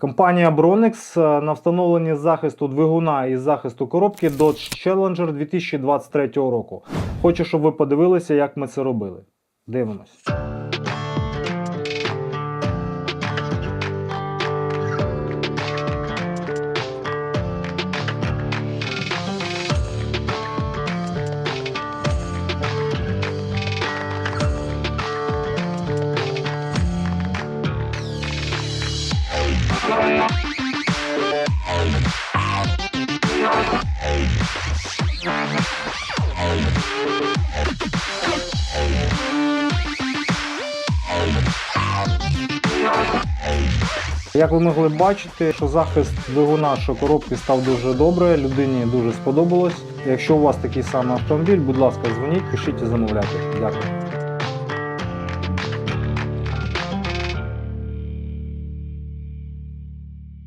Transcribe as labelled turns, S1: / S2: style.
S1: Компанія Bronix е, на встановленні захисту двигуна і захисту коробки Dodge Challenger 2023 року. Хочу, щоб ви подивилися, як ми це робили. Дивимось. Як ви могли бачити, що захист двигуна, що коробки став дуже добре, людині дуже сподобалось. Якщо у вас такий самий автомобіль, будь ласка, дзвоніть, пишіть і замовляйте. Дякую.